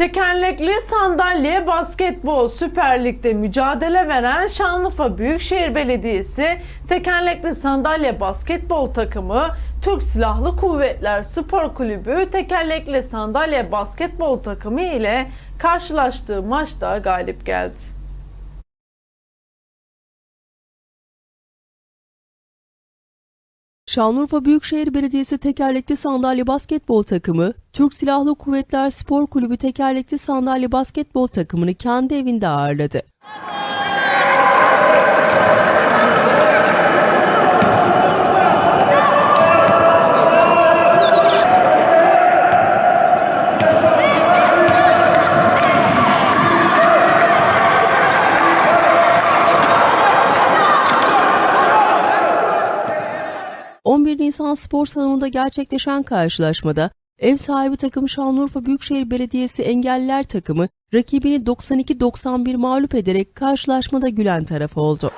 Tekerlekli sandalye basketbol Süper Lig'de mücadele veren Şanlıurfa Büyükşehir Belediyesi tekerlekli sandalye basketbol takımı Türk Silahlı Kuvvetler Spor Kulübü tekerlekli sandalye basketbol takımı ile karşılaştığı maçta galip geldi. Şanlıurfa Büyükşehir Belediyesi Tekerlekli Sandalye Basketbol Takımı, Türk Silahlı Kuvvetler Spor Kulübü Tekerlekli Sandalye Basketbol Takımını kendi evinde ağırladı. ...11 Nisan Spor Salonu'nda gerçekleşen karşılaşmada... ...ev sahibi takım Şanlıurfa Büyükşehir Belediyesi Engelliler takımı... ...rakibini 92-91 mağlup ederek karşılaşmada gülen taraf oldu.